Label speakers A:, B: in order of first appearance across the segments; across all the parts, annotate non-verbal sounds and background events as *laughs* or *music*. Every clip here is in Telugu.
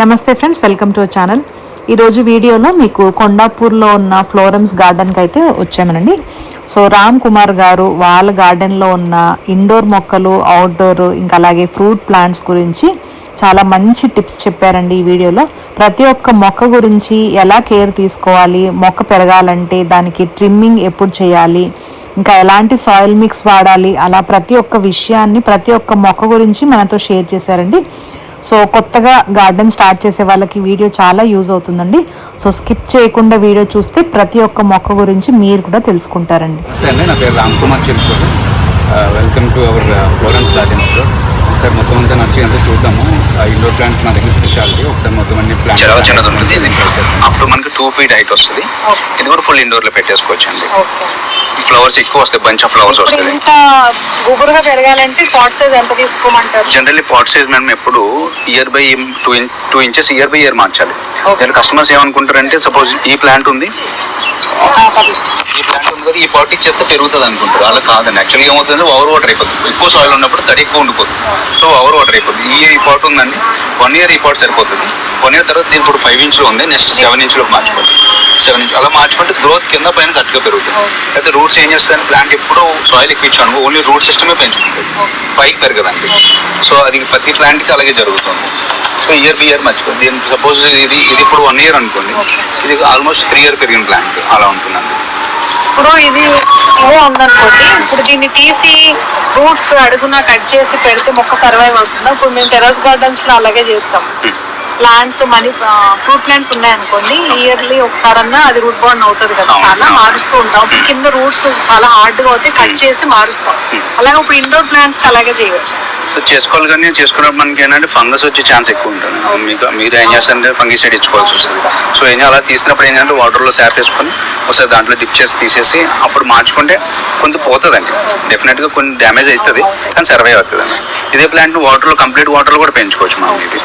A: నమస్తే ఫ్రెండ్స్ వెల్కమ్ టు ఛానల్. ఈరోజు వీడియోలో మీకు కొండాపూర్లో ఉన్న ఫ్లోరమ్స్ గార్డెన్కి అయితే వచ్చామనండి. సో రామ్ కుమార్ గారు వాళ్ళ గార్డెన్లో ఉన్న ఇండోర్ మొక్కలు అవుట్డోర్ ఇంకా అలాగే ఫ్రూట్ ప్లాంట్స్ గురించి చాలా మంచి టిప్స్ చెప్పారండి ఈ వీడియోలో. ప్రతి ఒక్క మొక్క గురించి ఎలా కేర్ తీసుకోవాలి మొక్క పెరగాలంటే దానికి ట్రిమ్మింగ్ ఎప్పుడు చేయాలి ఇంకా ఎలాంటి సాయిల్ మిక్స్ వాడాలి అలా ప్రతి ఒక్క విషయాన్ని ప్రతి ఒక్క మొక్క గురించి మనతో షేర్ చేశారండి. సో కొత్తగా గార్డెన్ స్టార్ట్ చేసే వాళ్ళకి వీడియో చాలా యూజ్ అవుతుందండి. సో స్కిప్ చేయకుండా వీడియో చూస్తే ప్రతి ఒక్క మొక్క గురించి మీరు కూడా తెలుసుకుంటారండి.
B: నా పేరు Ram Kumar welcome to our Florence gardens ఒకసారి మొత్తం అంతా నర్సరీ అంతా చూద్దాము. ఇండోర్ ప్లాంట్స్ మా దగ్గర స్పెషాలిటీ ఒకసారి మొత్తం అన్ని
C: చాలా చిన్నది ఉంటుంది. ఇది
B: ప్లాంట్స్
C: అప్ టు మనకి టూ ఫీట్ హైట్ వస్తుంది. ఇది కూడా ఫుల్ ఇండోర్లో పెట్టేసుకోవచ్చు అండి ఫ్లవర్స్ ఎక్కువ వస్తాయి. బంచ్ ఆఫ్ ఫ్లవర్స్ వస్తుంది.
D: ఇంత గుబురుగా పెరగాలంటే పాట్ సైజ్ ఎంత తీసుకోమంటారు?
C: జనరల్లీ పాట్ సైజ్ మనం ఎప్పుడు year by two in two inches year by year మార్చాలి. కస్టమర్స్ ఏమనుకుంటారంటే సపోజ్ ఈ ప్లాంట్ ఉంది. ఈ ప్లాంట్ ఉంది కదా ఈ పాట్ ఇచ్చేస్తే పెరుగుతుంది అనుకుంటారు. అలా కాదండి. యాక్చువల్గా ఏమవుతుంది ఓవర్ వాటర్ అయిపోతుంది. ఎక్కువ సాయిల్ ఉన్నప్పుడు తడి ఎక్కువ ఉండిపోతుంది. సో ఓవర్ వాటర్ అయిపోతుంది. ఈ ఈ ఉందండి. వన్ ఇయర్ ఈ పార్ట్ సరిపోతుంది. వన్ ఇయర్ తర్వాత దీనికి ఇప్పుడు ఫైవ్ ఇంచ్లో ఉంది. నెక్స్ట్ సెవెన్ ఇంచ్లో మార్చుకోండి. సెవెన్ ఇంచ్ అలా మార్చుకుంటే గ్రోత్ కింద పైన కరెక్ట్గా పెరుగుతుంది. అయితే రూట్స్ ఏం చేస్తాయని ప్లాంట్ ఎప్పుడూ సాయిల్ ఎక్కువ ఇచ్చాను ఓన్లీ రూట్ సిస్టమే పెంచుకుంటుంది పైకి పెరగదండి. సో అది ప్రతి ప్లాంట్కి అలాగే జరుగుతుంది. సో ఇయర్ బి ఇయర్ మర్చిపోయింది. దీని సపోజ్ ఇది ఇది ఇప్పుడు వన్ ఇయర్ అనుకోండి. ఇది ఆల్మోస్ట్ త్రీ ఇయర్ పెరిగిన ప్లాంట్ అలా ఉంటుందండి.
D: ఇప్పుడు ఇది ఇదే ఉందనుకోండి. ఇప్పుడు దీన్ని తీసి రూట్స్ అడుగున కట్ చేసి పెడితే మొక్క సర్వైవ్ అవుతుందా? ఇప్పుడు మేము టెరస్ గార్డెన్స్లో అలాగే చేస్తాం. ప్లాంట్స్ మనీ ఫ్రూట్ ప్లాంట్స్ ఉన్నాయనుకోండి ఇయర్లీ ఒకసారన్నా అది రూట్ బాండ్ అవుతుంది కదా. చాలా. మారుస్తూ ఉంటాం. కింద రూట్స్ చాలా హార్డ్గా అవుతాయి కట్ చేసి మారుస్తాం. అలాగే ఇప్పుడు ఇండోర్ ప్లాంట్స్కి అలాగే చేయవచ్చు
C: సో చేసుకోవాలి కానీ చేసుకున్నప్పుడు మనకి ఏంటంటే ఫంగస్ వచ్చే ఛాన్స్ ఎక్కువ ఉంటుంది. మీకు మీరు ఏం చేస్తారంటే ఫంగిసైడ్ ఇచ్చుకోవాల్సి వస్తుంది. సో ఏం? అలా తీసినప్పుడు ఏంటంటే వాటర్లో శాప్ వేసుకొని ఒకసారి దాంట్లో డిప్ చేసి తీసేసి అప్పుడు మార్చుకుంటే కొంత పోతుందండి. డెఫినెట్గా కొన్ని డ్యామేజ్ అవుతుంది కానీ సర్వైవ్ అవుతుంది ఇదే ప్లాంట్ వాటర్లో కంప్లీట్ వాటర్లో కూడా పెంచుకోవచ్చు మనం ఇది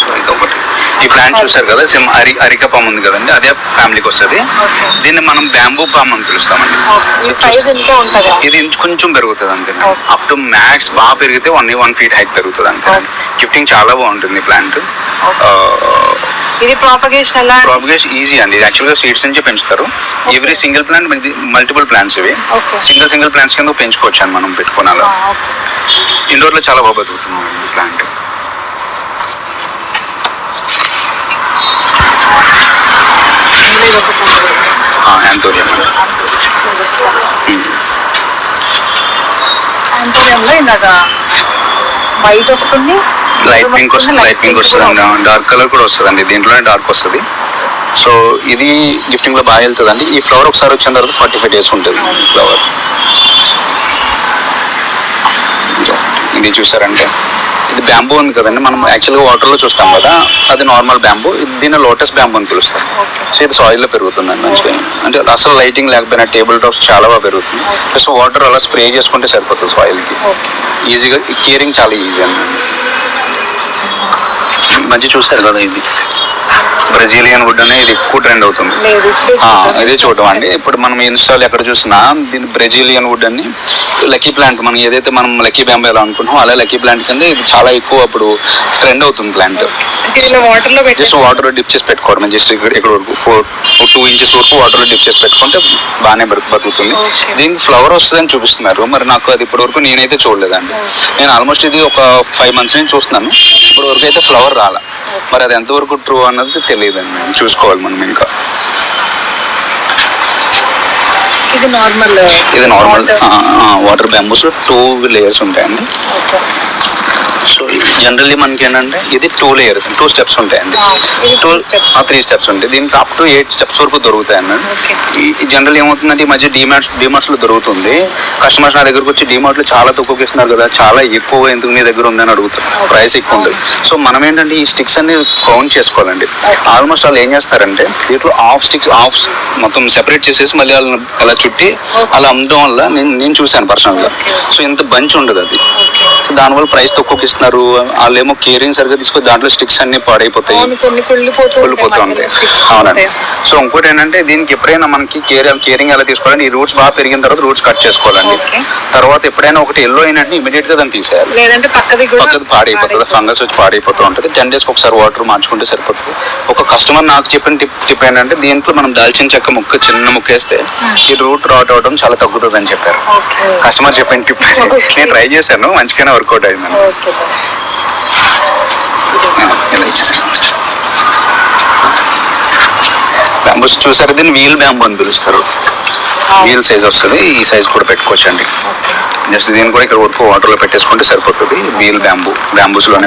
C: సో ఇది ఒకటి ఈ ప్లాంట్ చూసారు కదా సేమ్ అరి అరిక పామ్ ఉంది కదండి అదే ఫ్యామిలీకి వస్తుంది. దీన్ని మనం బ్యాంబూ పామ్ అని పిలుస్తామండి. ఇది కొంచెం పెరుగుతుంది అంతే. అప్ టు మ్యాక్స్ బాగా పెరిగితే వన్ వన్ ఫీట్ హైట్ పెరుగుతుంది అంతే గిఫ్టింగ్ చాలా బాగుంటుంది ప్లాంట్
D: ఇది ప్రాపగేషన్ ఎలా?
C: ప్రాపగేషన్ ఈజీ అండి. ఇది యాక్చువల్గా సీడ్స్ నుంచి పెంచుతారు. Every single plant multiple plants ఇవి. సింగిల్ సింగిల్ ప్లాంట్స్ కింద పెంచుకోవచ్చు అని మనం పెట్టుకుని అలా
D: ఆ, ఓకే.
C: ఇండోర్లో చాలా బాగా బతుకుతుంది ప్లాంట్
D: వైట్ వస్తుంది.
C: లైట్ పింక్ వస్తుంది లైట్ పింక్ వస్తుంది. డార్క్ కలర్ కూడా వస్తుందండి. దీంట్లోనే డార్క్ వస్తుంది. సో ఇది గిఫ్టింగ్లో బాగా వెళ్తుందండి. ఈ ఫ్లవర్ ఒకసారి వచ్చిన తర్వాత ఫార్టీ ఫైవ్ డేస్ ఉంటుంది ఫ్లవర్ ఇది చూసారంటే ఇది బ్యాంబూ ఉంది కదండి. మనం యాక్చువల్గా వాటర్లో చూస్తాం కదా అది నార్మల్ బ్యాంబూ దీన్ని లోటస్ బ్యాంబూ అని పిలుస్తాం సో ఇది సాయిల్లో పెరుగుతుందండి మంచిగా అంటే అసలు లైటింగ్ లేకపోయినా టేబుల్ టాప్స్ చాలా బాగా పెరుగుతుంది. ప్లస్ వాటర్ అలా స్ప్రే చేసుకుంటే సరిపోతుంది సాయిల్కి ఈజీగా కేరింగ్ చాలా ఈజీ అండి. మంచి చూస్తారు కదా ఇది. బ్రెజిలియన్ వుడ్ అనేది ఇది ఎక్కువ ట్రెండ్ అవుతుంది.
D: చూడండి.
C: ఇదే చూడటం అండి. ఇప్పుడు మనం ఇన్స్టాల్ ఎక్కడ చూసినా దీని బ్రెజిలియన్ వుడ్ అని లక్కీ ప్లాంట్ మనం ఏదైతే మనం లక్కీ బ్యాంబో ఎలా అనుకుంటామో అలా లక్కీ ప్లాంట్ కింద ఇది చాలా ఎక్కువ అప్పుడు ట్రెండ్ అవుతుంది ప్లాంట్. జస్ట్ వాటర్ డిప్ చేసి పెట్టుకోవడం జస్ట్ ఇక్కడ ఇక్కడ వరకు ఫోర్ టూ ఇంచెస్ వరకు వాటర్ డిప్ చేసి పెట్టుకుంటే బాగానే బతుకు- బతుకుతుంది. దీనికి ఫ్లవర్ వస్తుందని చూపిస్తున్నారు. మరి నాకు అది ఇప్పటి వరకు నేనైతే చూడలేదండి. నేను ఆల్మోస్ట్ ఇది ఒక ఫైవ్ మంత్స్ నుంచి చూస్తున్నాను. ఇప్పటి వరకు అయితే ఫ్లవర్ రాలా. మరి అది ఎంతవరకు ట్రూ అన్నది తెలియదండి మేము చూసుకోవాలి మనం ఇంకా.
D: ఇది నార్మల్
C: ఇది normal water bamboos two layers ఉంటాయండి. సో జనరల్లీ మనకి ఏంటంటే ఇది టూ లేయర్స్ టూ స్టెప్స్ ఉంటాయండి. టూ. త్రీ స్టెప్స్ ఉంటాయి. దీనికి అప్ టు ఎయిట్ స్టెప్స్ వరకు దొరుకుతాయి. ఈ జనరల్ ఏమవుతుందంటే ఈ మధ్య డిమార్ట్స్ డిమార్ట్స్లో దొరుకుతుంది. కస్టమర్స్ నా దగ్గరకు వచ్చి డిమార్ట్లో చాలా తక్కువకి ఇస్తున్నారు కదా చాలా ఎక్కువ ఎందుకు నీ దగ్గర ఉందని అడుగుతారు. ప్రైస్ ఎక్కువ ఉంటుంది సో మనం ఏంటంటే ఈ స్టిక్స్ అన్ని కౌంట్ చేసుకోవాలండి. ఆల్మోస్ట్ వాళ్ళు ఏం చేస్తారంటే దీంట్లో హాఫ్ స్టిక్స్ హాఫ్ మొత్తం సెపరేట్ చేసేసి మళ్ళీ వాళ్ళని అలా చుట్టి అలా అమ్మడం వల్ల నేను నేను చూశాను పర్సనల్గా. సో ఇంత బంచ్ ఉండదు అది. సో దానివల్ల ప్రైస్ తక్కువకి ఇస్తున్నారు వాళ్ళేమో కేరింగ్ సరిగ్గా తీసుకొని దాంట్లో స్టిక్స్ అన్ని పాడైపోతాయి.
D: కుళ్ళిపోతూ
C: ఉంటాయి అవునండి. సో ఇంకోటి ఏంటంటే దీనికి ఎప్పుడైనా మనకి కేర్ కేరింగ్ ఎలా తీసుకోవాలంటే ఈ రూట్స్ బాగా పెరిగిన తర్వాత రూట్స్ కట్ చేసుకోవాలండి. తర్వాత ఎప్పుడైనా ఒకటి ఎల్లో అయినట్టు ఇమీడియట్గా దాన్ని తీసేయాలి.
D: పక్కది
C: పాడైపోతుంది. ఫంగస్ వచ్చి పాడైపోతూ ఉంటుంది. టెన్ డేస్ ఒకసారి వాటర్ మార్చుకుంటే సరిపోతుంది. ఒక కస్టమర్ నాకు చెప్పిన టిప్ టిప్ ఏంటంటే దీంట్లో మనం దాల్చిన చెక్క ముక్క చిన్న ముక్క వేస్తే ఈ రూట్ రాట్ అవడం చాలా తగ్గుతుంది అని చెప్పారు కస్టమర్ చెప్పిన టిప్. *laughs* నేను ట్రై చేశాను. మంచిగానే వర్కౌట్ అయింది
D: ఓకే సార్.
C: బ్యాంబూస్ చూసారు దీన్ని? వీల్ బ్యాంబూ అని పిలుస్తారు. వీల్ సైజ్ వస్తుంది ఈ సైజ్ కూడా పెట్టుకోవచ్చు అండి జస్ట్ దీన్ని కూడా ఇక్కడ వరకు వాటర్లో పెట్టేసుకుంటే సరిపోతుంది వీల్ బ్యాంబూ
D: బ్యాంబూస్లోనే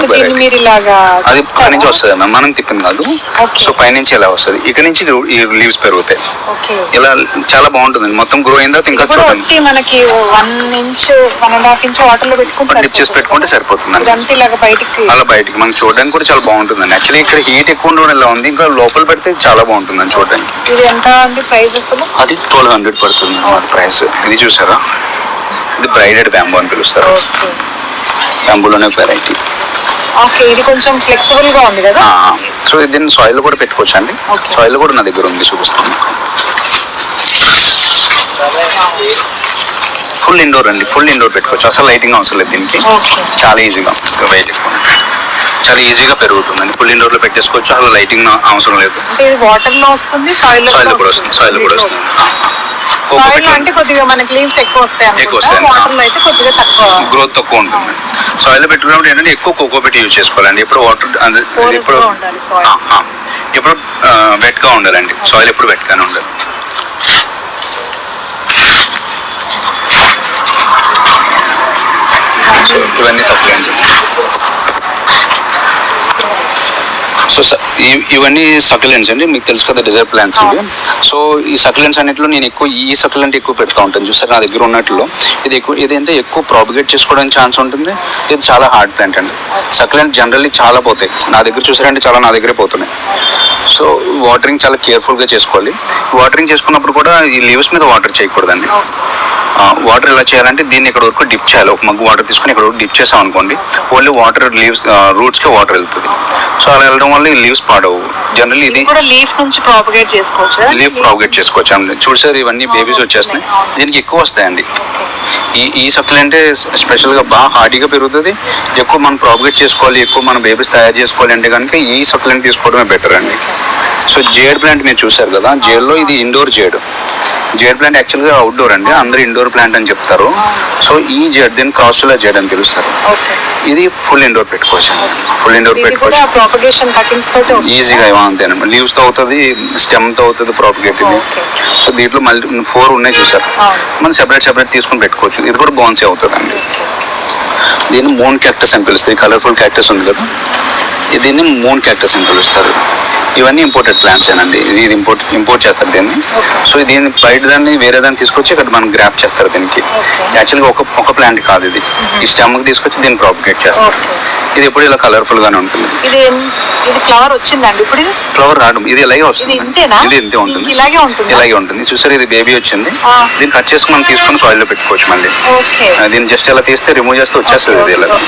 C: అది ఇక్కడ నుంచి వస్తుంది అన్న మనం తిప్పింది కాదు. సో పైనుంచి ఇలా వస్తుంది? ఇక్కడ నుంచి ఈ లీవ్స్ పెరుగుతాయి. ఇలా చాలా బాగుంటుంది. మొత్తం గ్రో అయిన తర్వాత ఇంకా చూడండి
D: మనకి one inch one and half inch వాటర్లో పెట్టుకుంటే
C: డిప్ చేసి పెట్టుకుంటే
D: బయటికి
C: అలా బయటికి మనకి చూడడానికి కూడా చాలా బాగుంటుందండి. యాక్చువల్లీ ఇక్కడ హీట్ ఎక్కువ ఉండడం ఇలా ఉంది ఇంకా లోపల పెడితే చాలా బాగుంటుందండి చూడడానికి.
D: ఇది ఎంత అండి ప్రైస్
C: అది ట్వెల్వ్ హండ్రెడ్ పడుతుంది. అన్నమాట ప్రైస్ ఇది చూసారా? ఇది బ్రైడెడ్ బ్యాంబూ అని పిలుస్తారు. బ్యాంబూలోనే వెరైటీ
D: ఓకే ఇది కొంచెం ఫ్లెక్సిబుల్గా ఉంది కదా?
C: సో దీన్ని సాయిల్ కూడా పెట్టుకోవచ్చు అండి. సాయిల్ కూడా నా దగ్గర ఉంది చూపిస్తాను ఫుల్ ఇండోర్ అండి ఫుల్ ఇండోర్ పెట్టుకోవచ్చు. అసలు లైటింగ్ అవసరం లేదు దీనికి. చాలా ఈజీగా చాలా ఈజీగా పెరుగుతుందండి. ఫుల్ ఇండోర్లో పెట్టేసుకోవచ్చు అసలు లైటింగ్ అవసరం లేదు.
D: వాటర్లో వస్తుంది సాయిల్
C: కూడా వస్తుంది సాయిల్ కూడా వస్తుంది.
D: సాయిల్ అంటే కొద్దిగా మనకి లీవ్స్ ఎక్కువ వస్తాయి
C: ఎక్కువ
D: అనుకుంటా
C: వస్తాయి.
D: వాటర్లో అయితే కొద్దిగా తక్కువ.
C: గ్రోత్ తక్కువ ఉంటుంది. సాయిల్ పెట్టుకున్నప్పుడు ఏంటంటే ఎక్కువ కోకో పెట్టి యూజ్ చేసుకోవాలండి. ఇప్పుడు
D: వాటర్గా ఉండాలి.
C: ఆ, ఆ. ఎప్పుడు వెట్గా ఉండాలండి. సాయిల్ ఎప్పుడు వెట్ గానే ఉండాలి. సో ఇవన్నీ సప్లైంట్ సో ఇవన్నీ సక్యులెంట్స్ అండి. మీకు తెలుసు కదా డిజైర్ ప్లాంట్స్ అండి సో ఈ సక్యులెంట్స్ అన్నింటిలో నేను ఎక్కువ ఈ సక్యులెంట్ ఎక్కువ పెడతా ఉంటాను. చూసారు నా దగ్గర ఉన్నట్లో. ఇది ఎక్కువ ఇదేంటే ఎక్కువ ప్రాపిగేట్ చేసుకోవడానికి ఛాన్స్ ఉంటుంది? ఇది చాలా హార్డ్ ప్లాంట్ అండి. సక్యులెంట్ జనరల్లీ చాలా పోతాయి. నా దగ్గర చూసారంటే చాలా నా దగ్గరే పోతున్నాయి. సో వాటరింగ్ చాలా కేర్ఫుల్గా చేసుకోవాలి. వాటరింగ్ చేసుకున్నప్పుడు కూడా ఈ లీవ్స్ మీద వాటర్ చేయకూడదండి. వాటర్ ఎలా చేయాలంటే దీన్ని ఇక్కడ వరకు డిప్ చేయాలి. ఒక మగ్గు వాటర్ తీసుకుని ఇక్కడ వరకు డిప్ చేసాం అనుకోండి ఓన్లీ వాటర్ లీవ్స్ రూట్స్కి వాటర్ వెళ్తుంది. సో అలా వెళ్ళడం వల్ల ఈ లీవ్స్ పాడవు. జనరల్లీ ఇది
D: ఇది కూడా లీఫ్ నుంచి ప్రాపగేట్ చేసుకోవచ్చు
C: లీఫ్ ప్రాపగేట్ చేసుకోవచ్చు. అండి చూసారు ఇవన్నీ బేబీస్ వచ్చేస్తున్నాయి. దీనికి ఎక్కువ వస్తాయండి. ఈ ఈ సప్లెంటే స్పెషల్గా బాగా హార్డీగా పెరుగుతుంది. ఎక్కువ మనం ప్రాపగేట్ చేసుకోవాలి ఎక్కువ మనం బేబీస్ తయారు చేసుకోవాలి అంటే కనుక ఈ సప్లెంట్ తీసుకోవడమే బెటర్ అండి. సో జేడ్ ప్లాంట్ మీరు చూసారు కదా జేడ్లో ఇది indoor jade. Jade plant actually outdoor అండి. అందరూ ఇండోర్ ప్లాంట్ అని చెప్తారు. సో ఈ జేడ్ దీన్ని క్రాస్లో జేడ్ అని పిలుస్తారు. ఇది ఫుల్ ఇండోర్ పెట్టుకోవచ్చు ఫుల్ ఇండోర్ పెట్టుకోవచ్చు ఈజీగా అంతేనమ్మా లీవ్స్తో అవుతుంది స్టెమ్తో అవుతుంది ప్రాపగేట్ ఇది. సో దీంట్లో మళ్ళీ ఫోర్ ఉన్నాయి చూసారు. మనం సెపరేట్ సెపరేట్ తీసుకొని పెట్టుకోవచ్చు. ఇది కూడా బౌన్సీ అవుతుంది అండి దీన్ని మూన్ క్యాక్టస్ అని పిలుస్తారు. కలర్ఫుల్ క్యాక్టస్ ఉంది కదా? ఇది దీన్ని మూన్ క్యాక్టస్ అని పిలుస్తారు. ఇవన్నీ ఇంపోర్టెడ్ ప్లాంట్స్ ఏనండి. ఇది ఇంపోర్ట్ ఇంపోర్ట్ చేస్తారు దీన్ని. సో దీన్ని బయట దాన్ని వేరే దాన్ని తీసుకొచ్చి ఇక్కడ మనం గ్రాఫ్ చేస్తారు దీనికి. యాక్చువల్గా ఒక ఒక ప్లాంట్ కాదు ఇది. ఈ స్టెమ్కి తీసుకొచ్చి దీన్ని ప్రాపగేట్ చేస్తారు. ఇది ఎప్పుడు ఇలా కలర్ఫుల్ గానే ఉంటుంది.
D: ఇది ఎన్- ఇది ఫ్లవర్ వచ్చిందండి ఇప్పుడు ఇది?
C: ఫ్లవర్ రావడం ఇది ఇలాగే వస్తుంది
D: ఇది
C: ఇంతే ఉంటుంది.
D: ఇలాగే ఉంటుందా?
C: ఇలాగే ఉంటుంది. చూసారు ఇది బేబీ వచ్చింది. దీన్ని కట్ చేసుకుని మనం తీసుకొని సాయిల్లో పెట్టుకోవచ్చు మళ్ళీ. దీన్ని జస్ట్ ఇలా తీస్తే రిమూవ్ చేస్తే వచ్చేస్తుంది ఇది ఇలా.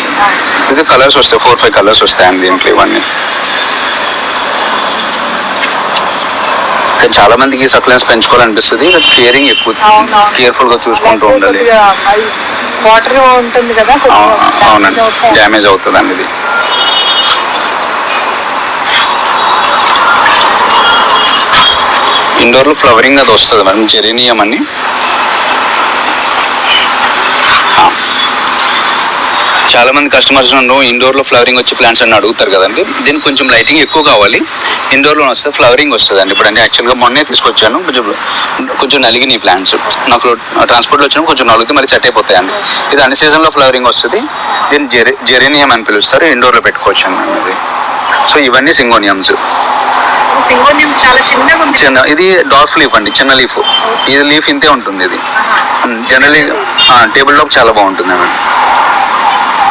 C: ఇది కలర్స్ వస్తాయి. ఫోర్ ఫైవ్ కలర్స్ వస్తాయండి దీంట్లో ఇవన్నీ. కానీ చాలా మందికి సక్లెన్స్ పెంచుకోవాలనిపిస్తుంది కేరింగ్ ఎక్కువ. కేర్ఫుల్గా చూసుకుంటూ ఉండాలి.
D: వాటర్ ఉంటుంది కదా
C: అవునండి. డ్యామేజ్ అవుతుంది అండి ఇది ఇండోర్లో ఫ్లవరింగ్ అది వస్తుంది మేడం జెరేనియం అని. చాలా మంది కస్టమర్స్ నన్ను ఇండోర్లో ఫ్లవరింగ్ వచ్చి ప్లాంట్స్ అని అడుగుతారు కదండి. దీనికి కొంచెం లైటింగ్ ఎక్కువ కావాలి. ఇండోర్లో వస్తే ఫ్లవరింగ్ వస్తుంది అండి ఇప్పుడు అంటే యాక్చువల్గా మొన్నే తీసుకొచ్చాను. కొంచెం కొంచెం నలిగినాయి ప్లాంట్స్ నాకు ట్రాన్స్పోర్ట్లో వచ్చినప్పుడు కొంచెం నలిగితే మరి సెట్ అయిపోతాయండి. ఇది అన్ని సీజన్లో ఫ్లవరింగ్ వస్తుంది. దీన్ని జెరే జెరేనియం అని పిలుస్తారు. ఇండోర్లో పెట్టుకోవచ్చు అండి సో ఇవన్నీ సింగోనియమ్స్. చిన్న ఇది డార్ఫ్ లీఫ్ అండి. చిన్న లీఫ్ ఇది లీఫ్ ఇంతే ఉంటుంది ఇది. జనరలీ టేబుల్ టాప్ చాలా బాగుంటుంది మేడం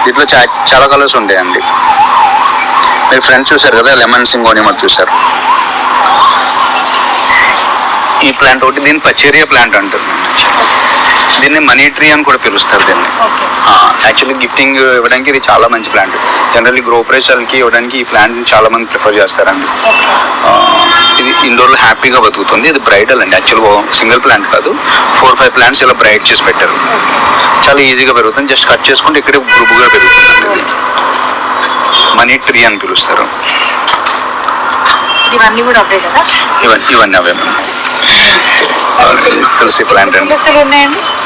C: దీంట్లో చా చాలా కలర్స్ ఉంటాయండి మీరు ఫ్రెండ్స్ చూసారు కదా లెమన్ సింగోనియం అది చూసారు ఈ ప్లాంట్ ఒకటి దీన్ని పచేరియా ప్లాంట్ అంటారు. దీన్ని మనీ ట్రీ అని కూడా పిలుస్తారు దీన్ని. యాక్చువల్లీ గిఫ్టింగ్ ఇవ్వడానికి ఇది చాలా మంచి ప్లాంట్. జనరల్లీ గృహప్రవేశాలకి ఇవ్వడానికి ఈ ప్లాంట్ చాలా మంది ప్రిఫర్ చేస్తారండి. ఇది ఇండోర్లో హ్యాపీగా బతుకుతుంది. ఇది బ్రైడల్ అండి. యాక్చువల్ సింగిల్ ప్లాంట్ కాదు. ఫోర్ ఫైవ్ ప్లాంట్స్ ఇలా బ్రైట్ చేసి పెట్టారు. చాలా ఈజీగా పెరుగుతుంది. జస్ట్ కట్ చేసుకుంటే ఇక్కడే గ్రూపుగా పెరుగుతుంది. మనీ ట్రీ అని పిలుస్తారు.
D: ఇవన్నీ కూడా అవే కదా?
C: ఇవన్నీ అవే. తులసి ప్లాంట్ అండి.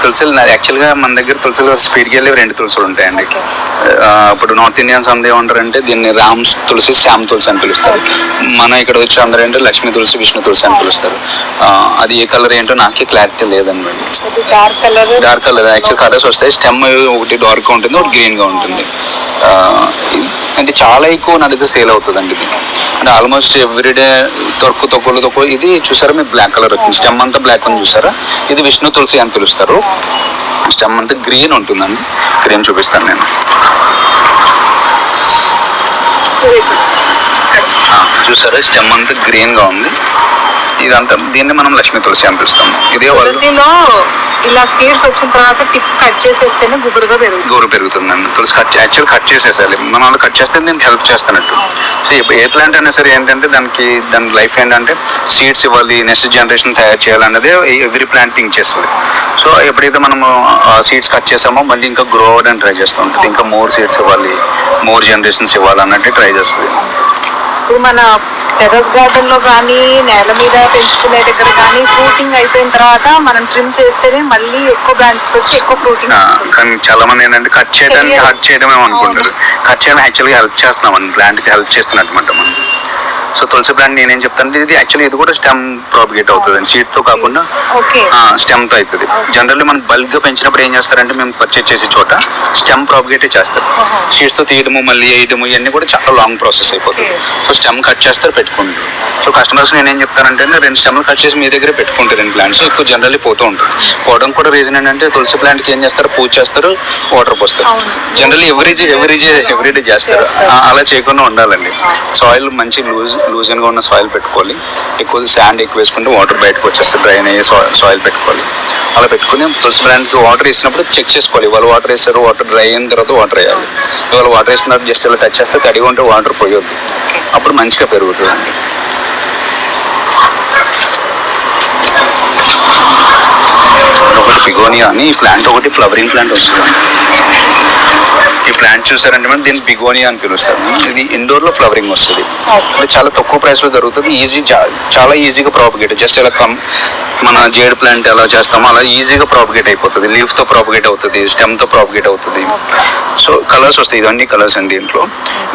D: తులసిలు
C: యాక్చువల్గా మన దగ్గర తులసిలు స్పీడ్కి వెళ్ళి రెండు తులసులు ఉంటాయండి. ఇప్పుడు నార్త్ ఇండియన్స్ అందరూ ఏమంటారంటే దీన్ని రామ్ తులసి శ్యామ్ తులసి అని పిలుస్తారు. మన ఇక్కడ వచ్చి అందరూ ఏంటో లక్ష్మీ తులసి విష్ణు తులసి అని పిలుస్తారు. అది ఏ కలర్ ఏంటో నాకే క్లారిటీ లేదండి
D: dark colour
C: dark colour actual colours వస్తాయి. స్టెమ్ ఒకటి డార్క్ ఉంటుంది ఒకటి గ్రీన్గా ఉంటుంది. అంటే చాలా ఎక్కువ నా దగ్గర సేల్ అవుతుంది అండి ఇది అంటే ఆల్మోస్ట్ ఎవ్రీడే తొక్కు తొక్కులు తొక్కు ఇది చూసారా మీకు బ్లాక్ కలర్ వచ్చింది. స్టెమ్ అంతా బ్లాక్ అని చూసారా? ఇది విష్ణు తులసి అని పిలుస్తారు. స్టెమ్ అంతా గ్రీన్ ఉంటుందండి. గ్రీన్ చూపిస్తాను నేను. చూసారా? స్టెమ్ అంతా గ్రీన్గా ఉంది. ఇదంతా దీన్ని మనం లక్ష్మీ తులసి అని పిలుస్తాము. ఇదే వాళ్ళు
D: తులసిలో ఇలా సీడ్స్ వచ్చిన తర్వాత టిప్ కట్ చేసేస్తేనే గుబురుగా పెరుగుతుంది.
C: గోరు పెరుగుతుందండి. తులసి కట్ యాక్చువల్ కట్ చేసేసాలి మనం అలా కట్ చేస్తే దీనికి హెల్ప్ చేస్తున్నట్టు. సో ఏ- ఏ ప్లాంట్ అయినా సరే ఏంటంటే దానికి దాని లైఫ్ ఏంటంటే సీడ్స్ ఇవ్వాలి నెక్స్ట్ జనరేషన్ తయారు చేయాలన్నదే ఎవ్రీ ప్లాంట్ థింక్ చేస్తుంది. సో ఎప్పుడైతే మనము ఆ సీడ్స్ కట్ చేసామో మళ్ళీ ఇంకా గ్రో అవ్వడానికి ట్రై చేస్తూ ఉంటుంది. ఇంకా మోర్ సీడ్స్ ఇవ్వాలి మోర్ జనరేషన్స్ ఇవ్వాలి అన్నట్టు ట్రై చేస్తుంది.
D: ఇప్పుడు మన టెర్రస్ గార్డెన్లో కానీ నేల మీద పెంచుకునే దగ్గర కానీ ఫ్రూటింగ్ అయిపోయిన తర్వాత మనం ట్రిమ్ చేస్తేనే మళ్ళీ ఎక్కువ బ్రాంచెస్ వచ్చి ఎక్కువ ఫ్రూటింగ్
C: కానీ చాలా మంది ఏంటంటే కట్ చేయడానికి. కట్ చేయడమే అనుకుంటారు. కట్ చేయడం యాక్చువల్గా హెల్ప్ చేస్తున్నాం. మనం ప్లాంట్కి హెల్ప్ చేస్తున్నట్టు మనం. సో తులసి ప్లాంట్ నేనేం చెప్తాను ఇది యాక్చువల్లీ ఇది కూడా స్టెమ్ ప్రాపిగేట్ అవుతుంది సీడ్తో కాకుండా స్టెమ్తో అవుతుంది. జనరల్లీ మనం బల్క్గా పెంచినప్పుడు ఏం చేస్తారంటే మేము పర్చేజ్ చేసే చోట స్టెమ్ ప్రాపిగేటే చేస్తారు. సీడ్స్తో తీయడము మళ్ళీ వేయడము ఇవన్నీ కూడా చాలా లాంగ్ ప్రాసెస్ అయిపోతుంది. సో స్టెమ్ కట్ చేస్తారు పెట్టుకుంటారు. సో కస్టమర్స్ నేను చెప్తానంటే రెండు స్టెమ్లు కట్ చేసి మీ దగ్గరే పెట్టుకుంటారు రెండు ప్లాంట్స్ ఎక్కువ జనరల్లీ పోతూ ఉంటుంది. పోవడం కూడా రీజన్ ఏంటంటే తులసి ప్లాంట్కి ఏం చేస్తారు? పూజ చేస్తారు వాటర్ పోస్తారు. జనరల్లీ ఎవ్రీ ఎవ్రీ ఎవ్రీడే చేస్తారు.
D: చేస్తారు.
C: అలా చేయకుండా ఉండాలండి. సాయిల్ మంచి లూజ్ లూజన్గా ఉన్న సాయిల్ పెట్టుకోవాలి. ఎక్కువ శాండ్ ఎక్కువ వేసుకుంటే వాటర్ బయటకు వచ్చేస్తే డ్రైన్ అయ్యే సాయిల్ పెట్టుకోవాలి. అలా పెట్టుకుని తులసి ప్లాంట్కి వాటర్ వేసినప్పుడు చెక్ చేసుకోవాలి. ఇవాళ వాటర్ వేస్తారు వాటర్ డ్రై అయిన తర్వాత వాటర్ వేయాలి. ఇవాళ వాటర్ వేసిన తర్వాత జస్ట్ ఇలా టచ్ చేస్తే తడిగా ఉంటే వాటర్ పోయొద్దు. అప్పుడు మంచిగా పెరుగుతుందండి ఒకటి పిగోనియా అని ఈ ప్లాంట్ ఒకటి ఫ్లవరింగ్ ప్లాంట్ వస్తుంది. ఈ ప్లాంట్ చూసారంటే మనం దీన్ని బిగోనియా అని పిలుస్తారు ఇది ఇండోర్లో ఫ్లవరింగ్ వస్తుంది. ఇది చాలా తక్కువ ప్రైస్లో దొరుకుతుంది. ఈజీ చాలా ఈజీగా ప్రాపగేట్ జస్ట్ ఇలా కమ్ మన జేడ్ ప్లాంట్ ఎలా చేస్తామో అలా ఈజీగా ప్రాపగేట్ అయిపోతుంది. లీఫ్తో ప్రాపగేట్ అవుతుంది స్టెమ్తో ప్రాపగేట్ అవుతుంది సో కలర్స్ వస్తాయి. ఇవన్నీ కలర్స్ అండి దీంట్లో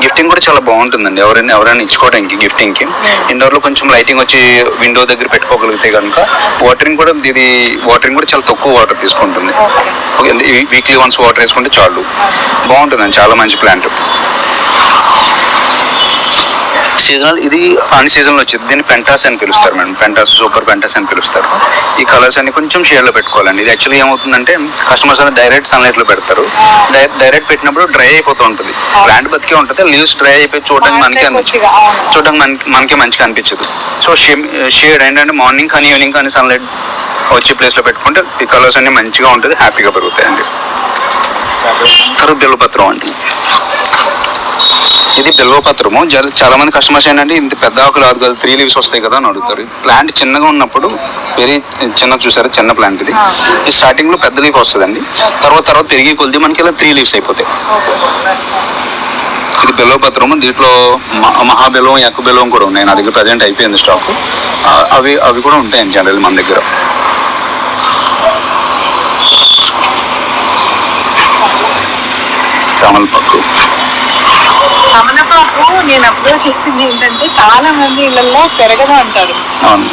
C: గిఫ్టింగ్ కూడా చాలా బాగుంటుందండి. ఎవరైనా ఎవరైనా ఇచ్చుకోవడానికి గిఫ్టింగ్కి ఇండోర్లో కొంచెం లైటింగ్ వచ్చి విండో దగ్గర పెట్టుకోగలిగితే కనుక వాటరింగ్ కూడా ఇది వాటరింగ్ కూడా చాలా తక్కువ వాటర్ తీసుకుంటుంది. వీక్లీ వన్స్ వాటర్ వేసుకుంటే చాలు. బాగుంటుందండి చాలా మంచి ప్లాంట్ సీజనల్ ఇది అన్ సీజన్ వచ్చింది. దీన్ని పెంటాస్ అని పిలుస్తారు మేడం. పెంటాస్ సూపర్ పెంటాస్ అని పిలుస్తారు. ఈ కలర్స్ అన్ని కొంచెం షేడ్లో పెట్టుకోవాలండి. ఇది యాక్చువల్లీ ఏమవుతుందంటే కస్టమర్స్ అనేది డైరెక్ట్ సన్లైట్లో పెడతారు. డైరెక్ట్ పెట్టినప్పుడు డ్రై అయిపోతూ ఉంటుంది. ప్లాంట్ బతికే ఉంటుంది లీవ్స్ డ్రై అయిపోయి చూడడానికి మనకి అనిపించదు. చూడడానికి మనకి మనకి మంచిగా అనిపించదు. సో షేడ్ ఏంటంటే మార్నింగ్ కానీ ఈవినింగ్ కానీ సన్లైట్ వచ్చే ప్లేస్లో పెట్టుకుంటే ఈ కలర్స్ అన్ని మంచిగా ఉంటుంది హ్యాపీగా పెరుగుతాయండి. తర్వాత బిల్వపత్రం అండి. ఇది బిల్వపత్రము. చాలా మంది కస్టమర్స్ ఏంటంటే ఇంత పెద్ద ఆకులు రాదు కదా త్రీ లీవ్స్ వస్తాయి కదా అని అడుగుతారు. ప్లాంట్ చిన్నగా ఉన్నప్పుడు వెరీ చిన్న చూసారు చిన్న ప్లాంట్ ఇది. ఈ స్టార్టింగ్లో పెద్ద లీఫ్ వస్తుందండి. తర్వాత తర్వాత పెరిగి కొద్ది మనకి ఇలా త్రీ లీవ్స్ అయిపోతాయి. ఇది బిల్వపత్రము. దీంట్లో మ- మహాబెల్వం ఎక్కువ బెల్వం కూడా ఉన్నాయి. నా దగ్గర ప్రజెంట్ అయిపోయింది స్టాక్ అవి అవి కూడా ఉంటాయండి జనరల్ మన దగ్గర. తమలపాకు
D: తమలపాకు నేను అబ్జర్వ్ చేసింది ఏంటంటే చాలా మంది ఇళ్ళలో పెరగదు అంటారు.
C: అవును.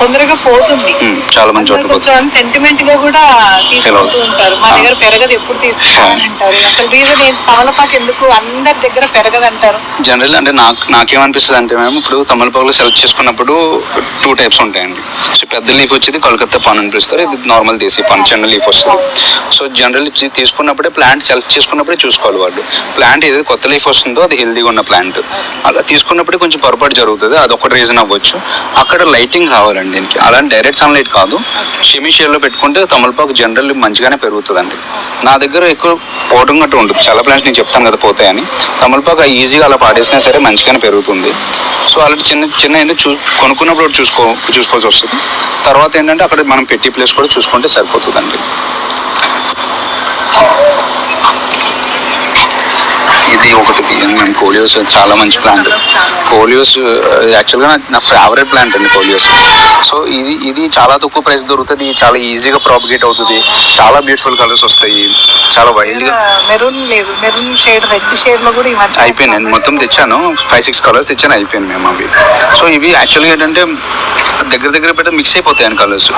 D: తొందరగా పోతుంది.
C: చాలా
D: అందరూ కొంచెం సెంటిమెంట్గా కూడా తీసుకుంటూ ఉంటారు. మా. దగ్గర పెరగదు ఎప్పుడు తీసుకుంటామని అంటారు. అసలు రీజన్ ఏంటి? తమలపాకు ఎందుకు అందరి దగ్గర పెరగదు అంటారు
C: జనరల్ అంటే నాకు నాకేమనిపిస్తుంది అంటే మేము ఇప్పుడు తమలపాకులు సెలెక్ట్ చేసుకున్నప్పుడు టూ టైప్స్ ఉంటాయండి. సో పెద్ద లీఫ్ వచ్చేది కలకత్తా పాన్ అని పిలుస్తారు. ఇది నార్మల్ దేశీ పాన్ చిన్న లీఫ్ వస్తుంది. సో జనరల్ తీసుకున్నప్పుడే ప్లాంట్ సెలెక్ట్ చేసుకున్నప్పుడే చూసుకోవాలి వాళ్ళు. ప్లాంట్ ఏదైతే కొత్త లీఫ్ వస్తుందో అది హెల్దీగా ఉన్న ప్లాంట్ అలా తీసుకున్నప్పుడే కొంచెం పొరపాటు జరుగుతుంది. అది ఒక రీజన్ అవ్వచ్చు. అక్కడ లైటింగ్ రావాలండి. అండి దీనికి. అలాంటి డైరెక్ట్ సన్లైట్ కాదు. సెమీ షేడ్లో పెట్టుకుంటే తమలపాకు జనరల్ మంచిగానే పెరుగుతుందండి. నా దగ్గర ఎక్కువ పోవడం గట్టు ఉంటుంది చాలా ప్లాంట్స్ నేను చెప్తాను కదా పోతాయని. తమలపాకు ఈజీగా అలా పాడేసినా సరే మంచిగానే పెరుగుతుంది. సో అలాంటి చిన్న చిన్న ఏంటంటే చూ కొనుక్కున్నప్పుడు చూసుకో చూసుకోవాల్సి వస్తుంది. తర్వాత ఏంటంటే అక్కడ మనం పెట్టి ప్లేస్ కూడా చూసుకుంటే సరిపోతుందండి. ఇది ఒకటి తీయండి కోలియోస్ చాలా మంచి ప్లాంట్ కోలియోస్ యాక్చువల్గా నా ఫేవరెట్ ప్లాంట్ అండి కోలియోస్ సో ఇది ఇది చాలా తక్కువ ప్రైస్ దొరుకుతుంది చాలా ఈజీగా ప్రాపగేట్ అవుతుంది చాలా బ్యూటిఫుల్ కలర్స్ వస్తాయి చాలా వైల్డ్గా
D: మెరూన్ లేదు మెరూన్ షేడ్ రెడ్ షేడ్లో కూడా ఈ మధ్య
C: అయిపోయింది. మొత్తం తెచ్చాను ఫైవ్ సిక్స్ కలర్స్ తెచ్చాను అయిపోయింది మేము అవి. సో ఇవి యాక్చువల్గా ఏంటంటే దగ్గర దగ్గర పెడితే మిక్స్ అయిపోతాయి కలర్స్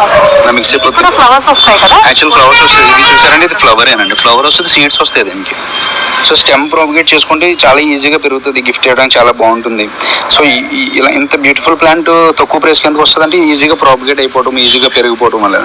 C: మిక్స్ అయిపోతాయి
D: ఫ్లవర్స్ వస్తాయి కదా?
C: యాక్చువల్ ఫ్లవర్స్ వస్తాయి. ఇది చూసారంటే ఇది ఫ్లవరేనండి ఫ్లవర్ వస్తుంది సీడ్స్ వస్తాయి దీనికి. సో స్టెమ్ ప్రాపగేట్ చేసుకుంటే చాలా ఈజీగా పెరుగుతుంది. గిఫ్ట్ చేయడానికి చాలా బాగుంటుంది. సో ఇలా ఇంత బ్యూటిఫుల్ ప్లాంట్ తక్కువ ప్రైస్కి ఎందుకు వస్తుంది అంటే ఈజీగా ప్రాపగేట్ అయిపోవడం ఈజీగా పెరిగిపోవడం వల్ల